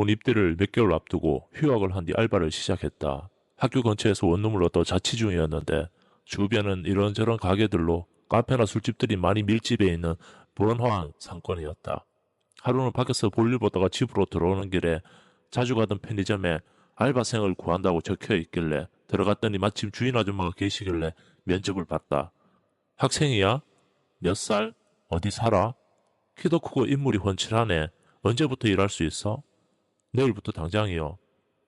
군 입대를 몇 개월 앞두고 휴학을 한 뒤 알바를 시작했다. 학교 근처에서 원룸을 얻어 자취 중이었는데 주변은 이런저런 가게들로 카페나 술집들이 많이 밀집해 있는 번화한 상권이었다. 하루는 밖에서 볼일 보다가 집으로 들어오는 길에 자주 가던 편의점에 알바생을 구한다고 적혀 있길래 들어갔더니 마침 주인 아줌마가 계시길래 면접을 봤다. 학생이야? 몇 살? 어디 살아? 키도 크고 인물이 훤칠하네. 언제부터 일할 수 있어? 내일부터 당장이요.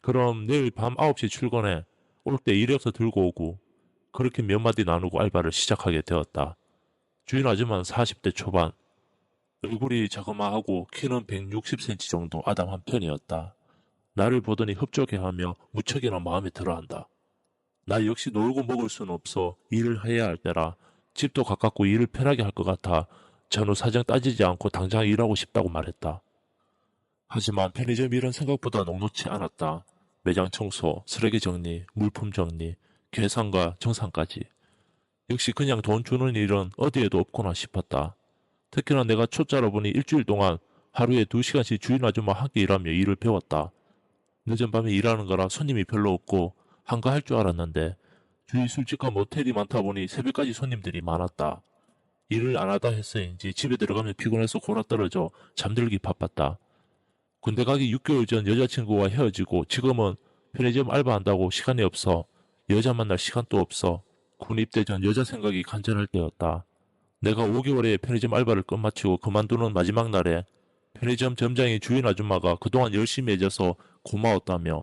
그럼 내일 밤 9시 출근해. 올 때 이력서 들고 오고. 그렇게 몇 마디 나누고 알바를 시작하게 되었다. 주인 아줌마는 40대 초반. 얼굴이 자그마하고 키는 160cm 정도 아담한 편이었다. 나를 보더니 흡족해하며 무척이나 마음에 들어한다. 나 역시 놀고 먹을 수는 없어 일을 해야 할 때라 집도 가깝고 일을 편하게 할 것 같아 전후 사정 따지지 않고 당장 일하고 싶다고 말했다. 하지만 편의점 일은 생각보다 녹록치 않았다. 매장 청소, 쓰레기 정리, 물품 정리, 계산과 정산까지. 역시 그냥 돈 주는 일은 어디에도 없구나 싶었다. 특히나 내가 초짜로 보니 일주일 동안 하루에 두 시간씩 주인 아줌마 함께 일하며 일을 배웠다. 늦은 밤에 일하는 거라 손님이 별로 없고 한가할 줄 알았는데 주위 술집과 모텔이 많다 보니 새벽까지 손님들이 많았다. 일을 안 하다 했어인지 집에 들어가면 피곤해서 골아 떨어져 잠들기 바빴다. 군대 가기 6개월 전 여자친구와 헤어지고 지금은 편의점 알바한다고 시간이 없어 여자 만날 시간도 없어 군 입대 전 여자 생각이 간절할 때였다. 내가 5개월에 편의점 알바를 끝마치고 그만두는 마지막 날에 편의점 점장이 주인 아줌마가 그동안 열심히 해줘서 고마웠다며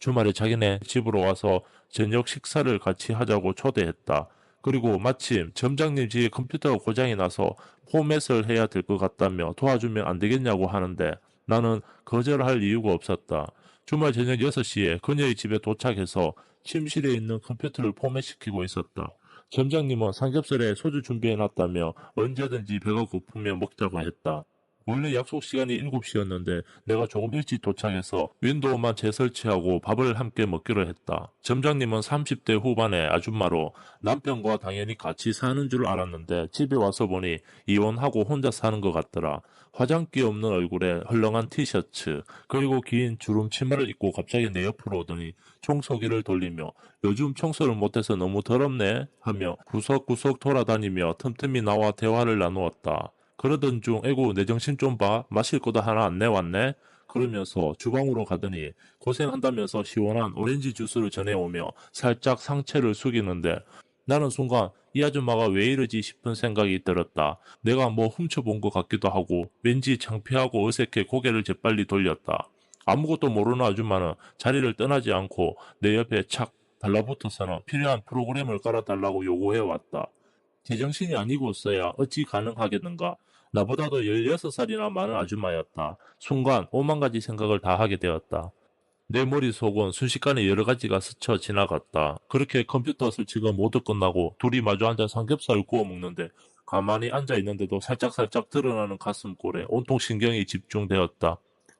주말에 자기네 집으로 와서 저녁 식사를 같이 하자고 초대했다. 그리고 마침 점장님 집에 컴퓨터가 고장이 나서 포맷을 해야 될 것 같다며 도와주면 안 되겠냐고 하는데 나는 거절할 이유가 없었다. 주말 저녁 6시에 그녀의 집에 도착해서 침실에 있는 컴퓨터를 포맷시키고 있었다. 점장님은 삼겹살에 소주 준비해놨다며 언제든지 배가 고프면 먹자고 했다. 원래 약속 시간이 7시였는데 내가 조금 일찍 도착해서 윈도우만 재설치하고 밥을 함께 먹기로 했다. 점장님은 30대 후반의 아줌마로 남편과 당연히 같이 사는 줄 알았는데 집에 와서 보니 이혼하고 혼자 사는 것 같더라. 화장기 없는 얼굴에 헐렁한 티셔츠 그리고 긴 주름 치마를 입고 갑자기 내 옆으로 오더니 청소기를 돌리며 요즘 청소를 못해서 너무 더럽네 하며 구석구석 돌아다니며 틈틈이 나와 대화를 나누었다. 그러던 중 에고 내 정신 좀 봐. 마실 거도 하나 안 내왔네. 그러면서 주방으로 가더니 고생한다면서 시원한 오렌지 주스를 전해오며 살짝 상체를 숙이는데 나는 순간 이 아줌마가 왜 이러지 싶은 생각이 들었다. 내가 뭐 훔쳐본 것 같기도 하고 왠지 창피하고 어색해 고개를 재빨리 돌렸다. 아무것도 모르는 아줌마는 자리를 떠나지 않고 내 옆에 착 달라붙어서는 필요한 프로그램을 깔아달라고 요구해왔다. 제정신이 아니고서야 어찌 가능하겠는가. 나보다도 16살이나 많은 아줌마였다. 순간 오만 가지 생각을 다 하게 되었다. 내 머릿속은 순식간에 여러 가지가 스쳐 지나갔다. 그렇게 컴퓨터 설치가 모두 끝나고 둘이 마주 앉아 삼겹살을 구워 먹는데 가만히 앉아 있는데도 살짝살짝 드러나는 가슴골에 온통 신경이 집중되었다.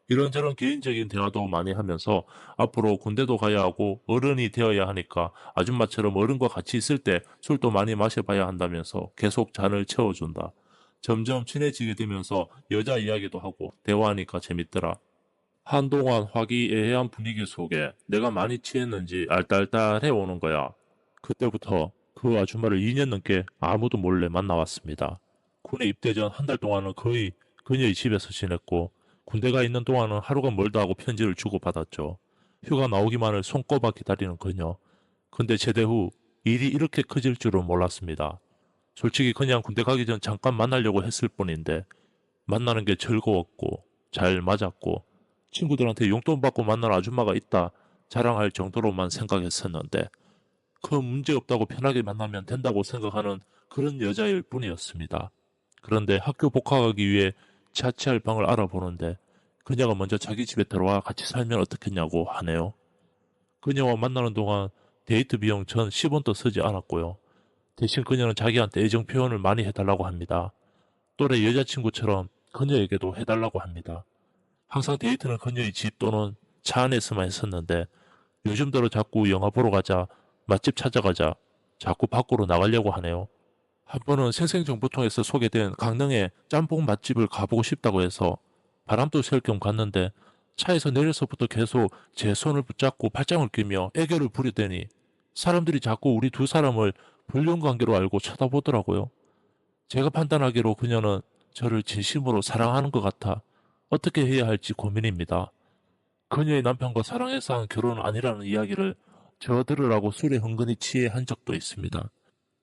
이런저런 개인적인 대화도 많이 하면서 앞으로 군대도 가야 하고 어른이 되어야 하니까 아줌마처럼 어른과 같이 있을 때 술도 많이 마셔봐야 한다면서 계속 잔을 채워준다. 점점 친해지게 되면서 여자 이야기도 하고 대화하니까 재밌더라. 한동안 화기애애한 분위기 속에 내가 많이 취했는지 알딸딸해 오는 거야. 그때부터 그 아줌마를 2년 넘게 아무도 몰래 만나왔습니다. 군에 입대 전 한 달 동안은 거의 그녀의 집에서 지냈고 군대가 있는 동안은 하루가 멀다 하고 편지를 주고받았죠. 휴가 나오기만을 손꼽아 기다리는 그녀. 근데 제대 후 일이 이렇게 커질 줄은 몰랐습니다. 솔직히 그냥 군대 가기 전 잠깐 만나려고 했을 뿐인데 만나는 게 즐거웠고 잘 맞았고 친구들한테 용돈 받고 만난 아줌마가 있다 자랑할 정도로만 생각했었는데 그 문제 없다고 편하게 만나면 된다고 생각하는 그런 여자일 뿐이었습니다. 그런데 학교 복학하기 위해 자취할 방을 알아보는데 그녀가 먼저 자기 집에 들어와 같이 살면 어떻겠냐고 하네요. 그녀와 만나는 동안 데이트 비용 전 10원도 쓰지 않았고요. 대신 그녀는 자기한테 애정 표현을 많이 해달라고 합니다. 또래 여자친구처럼 그녀에게도 해달라고 합니다. 항상 데이트는 그녀의 집 또는 차 안에서만 했었는데 요즘 들어 자꾸 영화 보러 가자, 맛집 찾아가자, 자꾸 밖으로 나가려고 하네요. 한 번은 생생정보통에서 소개된 강릉의 짬뽕 맛집을 가보고 싶다고 해서 바람도 쐴 겸 갔는데 차에서 내려서부터 계속 제 손을 붙잡고 팔짱을 끼며 애교를 부리더니 사람들이 자꾸 우리 두 사람을 불륜 관계로 알고 쳐다보더라고요. 제가 판단하기로 그녀는 저를 진심으로 사랑하는 것 같아 어떻게 해야 할지 고민입니다. 그녀의 남편과 사랑해서 한 결혼은 아니라는 이야기를 저 들으라고 술에 흥건히 취해 한 적도 있습니다.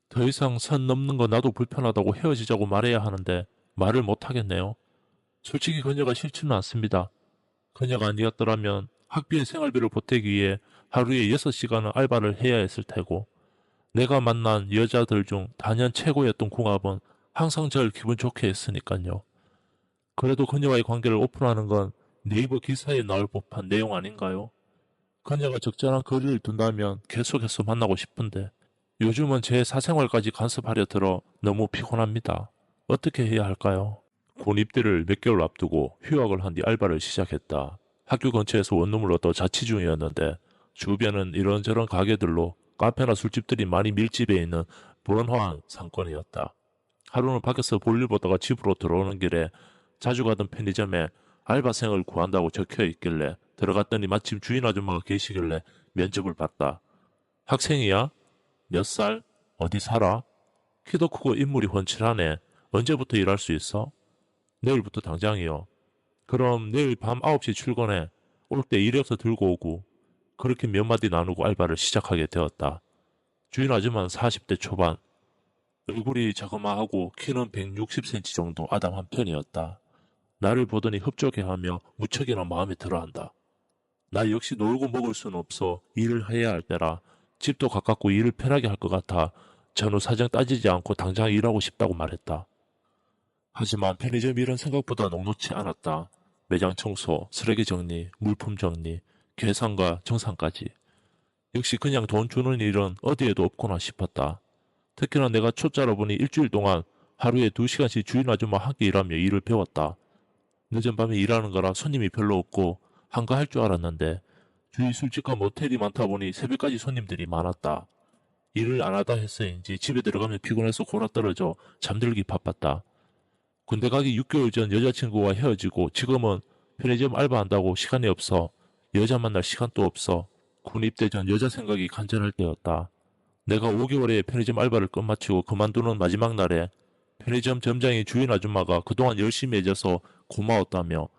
더 이상 선 넘는 거 나도 불편하다고 헤어지자고 말해야 하는데 말을 못 하겠네요. 솔직히 그녀가 싫지는 않습니다. 그녀가 아니었더라면 학비에 생활비를 보태기 위해 하루에 6시간은 알바를 해야 했을 테고 내가 만난 여자들 중 단연 최고였던 궁합은 항상 절 기분 좋게 했으니까요. 그래도 그녀와의 관계를 오픈하는 건 네이버 기사에 나올 법한 내용 아닌가요? 그녀가 적절한 거리를 둔다면 계속해서 만나고 싶은데 요즘은 제 사생활까지 간섭하려 들어 너무 피곤합니다. 어떻게 해야 할까요? 군 입대를 몇 개월 앞두고 휴학을 한 뒤 알바를 시작했다. 학교 근처에서 원룸을 얻어 자취 중이었는데 주변은 이런저런 가게들로 카페나 술집들이 많이 밀집해 있는 번화한 상권이었다. 하루는 밖에서 볼일 보다가 집으로 들어오는 길에 자주 가던 편의점에 알바생을 구한다고 적혀 있길래 들어갔더니 마침 주인 아줌마가 계시길래 면접을 봤다. 학생이야? 몇 살? 어디 살아? 키도 크고 인물이 훤칠하네. 언제부터 일할 수 있어? 내일부터 당장이요. 그럼 내일 밤 9시 출근해. 올 때 이력서 들고 오고. 그렇게 몇 마디 나누고 알바를 시작하게 되었다. 주인 아줌마는 40대 초반. 얼굴이 자그마하고 키는 160cm 정도 아담한 편이었다. 나를 보더니 흡족해하며 무척이나 마음에 들어한다. 나 역시 놀고 먹을 수는 없어 일을 해야 할 때라 집도 가깝고 일을 편하게 할 것 같아 전후 사정 따지지 않고 당장 일하고 싶다고 말했다. 하지만 편의점 일은 생각보다 녹록치 않았다. 매장 청소, 쓰레기 정리, 물품 정리, 계산과 정산까지. 역시 그냥 돈 주는 일은 어디에도 없구나 싶었다. 특히나 내가 초짜로 보니 일주일 동안 하루에 두 시간씩 주인 아줌마 함께 일하며 일을 배웠다. 늦은 밤에 일하는 거라 손님이 별로 없고 한가할 줄 알았는데 주위 술집과 모텔이 많다 보니 새벽까지 손님들이 많았다. 일을 안 하다 해서인지 집에 들어가면 피곤해서 골아 떨어져 잠들기 바빴다. 군대 가기 6개월 전 여자친구와 헤어지고 지금은 편의점 알바한다고 시간이 없어 여자 만날 시간도 없어 군 입대 전 여자 생각이 간절할 때였다. 내가 5개월에 편의점 알바를 끝마치고 그만두는 마지막 날에 편의점 점장이 주인 아줌마가 그동안 열심히 해줘서 고마웠다며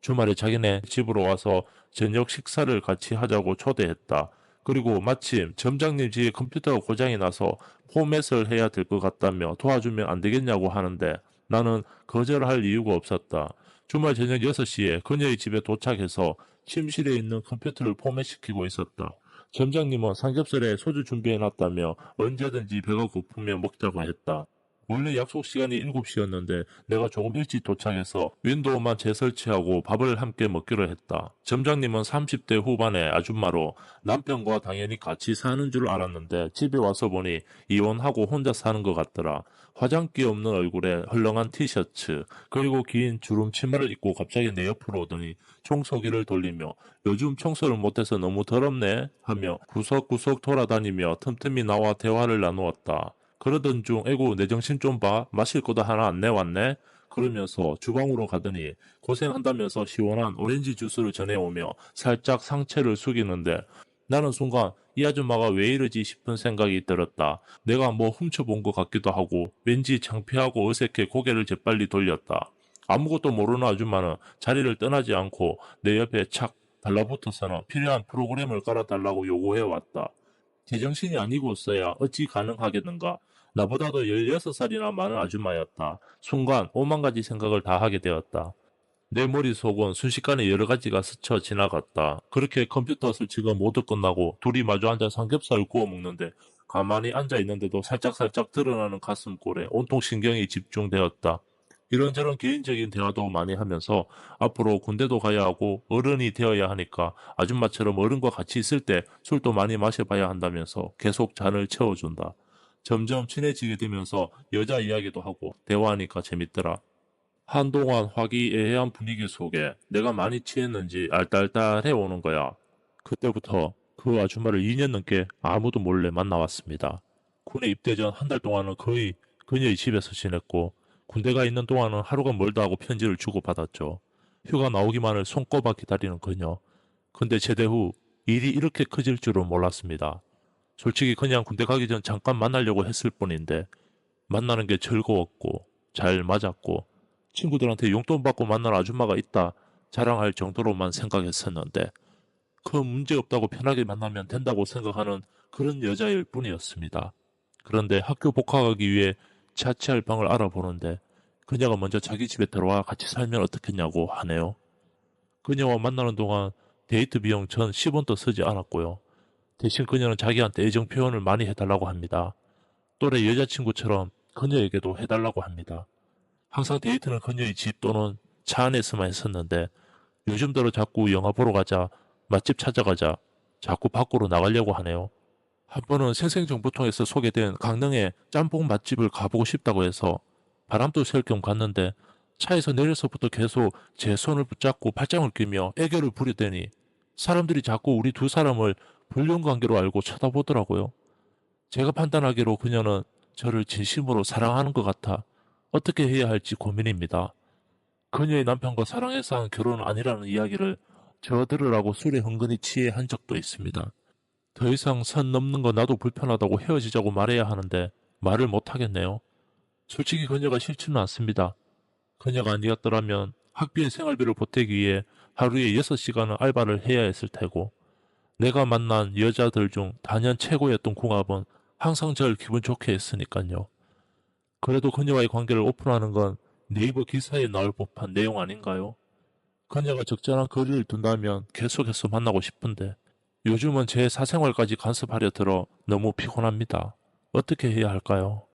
주말에 자기네 집으로 와서 저녁 식사를 같이 하자고 초대했다. 그리고 마침 점장님 집에 컴퓨터가 고장이 나서 포맷을 해야 될 것 같다며 도와주면 안 되겠냐고 하는데 나는 거절할 이유가 없었다. 주말 저녁 6시에 그녀의 집에 도착해서 침실에 있는 컴퓨터를 포맷시키고 있었다. 점장님은 삼겹살에 소주 준비해놨다며 언제든지 배가 고프면 먹자고 했다. 원래 약속 시간이 7시였는데 내가 조금 일찍 도착해서 윈도우만 재설치하고 밥을 함께 먹기로 했다. 점장님은 30대 후반의 아줌마로 남편과 당연히 같이 사는 줄 알았는데 집에 와서 보니 이혼하고 혼자 사는 것 같더라. 화장기 없는 얼굴에 헐렁한 티셔츠 그리고 긴 주름 치마를 입고 갑자기 내 옆으로 오더니 청소기를 돌리며 요즘 청소를 못해서 너무 더럽네 하며 구석구석 돌아다니며 틈틈이 나와 대화를 나누었다. 그러던 중 에고 내 정신 좀 봐. 마실 거도 하나 안 내왔네. 그러면서 주방으로 가더니 고생한다면서 시원한 오렌지 주스를 전해오며 살짝 상체를 숙이는데 나는 순간 이 아줌마가 왜 이러지 싶은 생각이 들었다. 내가 뭐 훔쳐본 것 같기도 하고 왠지 창피하고 어색해 고개를 재빨리 돌렸다. 아무것도 모르는 아줌마는 자리를 떠나지 않고 내 옆에 착 달라붙어서는 필요한 프로그램을 깔아달라고 요구해왔다. 제정신이 아니고서야 어찌 가능하겠는가. 나보다도 16살이나 많은 아줌마였다. 순간 오만 가지 생각을 다 하게 되었다. 내 머릿속은 순식간에 여러 가지가 스쳐 지나갔다. 그렇게 컴퓨터 설치가 모두 끝나고 둘이 마주 앉아 삼겹살을 구워 먹는데 가만히 앉아 있는데도 살짝살짝 드러나는 가슴골에 온통 신경이 집중되었다. 이런저런 개인적인 대화도 많이 하면서 앞으로 군대도 가야 하고 어른이 되어야 하니까 아줌마처럼 어른과 같이 있을 때 술도 많이 마셔봐야 한다면서 계속 잔을 채워준다. 점점 친해지게 되면서 여자 이야기도 하고 대화하니까 재밌더라. 한동안 화기애애한 분위기 속에 내가 많이 취했는지 알딸딸해 오는 거야. 그때부터 그 아줌마를 2년 넘게 아무도 몰래 만나왔습니다. 군에 입대 전 한 달 동안은 거의 그녀의 집에서 지냈고 군대가 있는 동안은 하루가 멀다 하고 편지를 주고받았죠. 휴가 나오기만을 손꼽아 기다리는 그녀. 근데 제대 후 일이 이렇게 커질 줄은 몰랐습니다. 솔직히 그냥 군대 가기 전 잠깐 만나려고 했을 뿐인데 만나는 게 즐거웠고 잘 맞았고 친구들한테 용돈 받고 만난 아줌마가 있다 자랑할 정도로만 생각했었는데 그 문제 없다고 편하게 만나면 된다고 생각하는 그런 여자일 뿐이었습니다. 그런데 학교 복학하기 위해 자취할 방을 알아보는데 그녀가 먼저 자기 집에 들어와 같이 살면 어떻겠냐고 하네요. 그녀와 만나는 동안 데이트 비용 전 10원도 쓰지 않았고요. 대신 그녀는 자기한테 애정 표현을 많이 해달라고 합니다. 또래 여자친구처럼 그녀에게도 해달라고 합니다. 항상 데이트는 그녀의 집 또는 차 안에서만 했었는데 요즘 들어 자꾸 영화 보러 가자, 맛집 찾아가자, 자꾸 밖으로 나가려고 하네요. 한 번은 생생정보통에서 소개된 강릉의 짬뽕 맛집을 가보고 싶다고 해서 바람도 쐴 겸 갔는데 차에서 내려서부터 계속 제 손을 붙잡고 팔짱을 끼며 애교를 부리더니 사람들이 자꾸 우리 두 사람을 불륜 관계로 알고 쳐다보더라고요. 제가 판단하기로 그녀는 저를 진심으로 사랑하는 것 같아 어떻게 해야 할지 고민입니다. 그녀의 남편과 사랑해서 한 결혼은 아니라는 이야기를 저 들으라고 술에 흥건히 취해 한 적도 있습니다. 더 이상 선 넘는 거 나도 불편하다고 헤어지자고 말해야 하는데 말을 못 하겠네요. 솔직히 그녀가 싫지는 않습니다. 그녀가 아니었더라면 학비에 생활비를 보태기 위해 하루에 6시간은 알바를 해야 했을 테고 내가 만난 여자들 중 단연 최고였던 궁합은 항상 절 기분 좋게 했으니까요. 그래도 그녀와의 관계를 오픈하는 건 네이버 기사에 나올 법한 내용 아닌가요? 그녀가 적절한 거리를 둔다면 계속해서 만나고 싶은데 요즘은 제 사생활까지 간섭하려 들어 너무 피곤합니다. 어떻게 해야 할까요?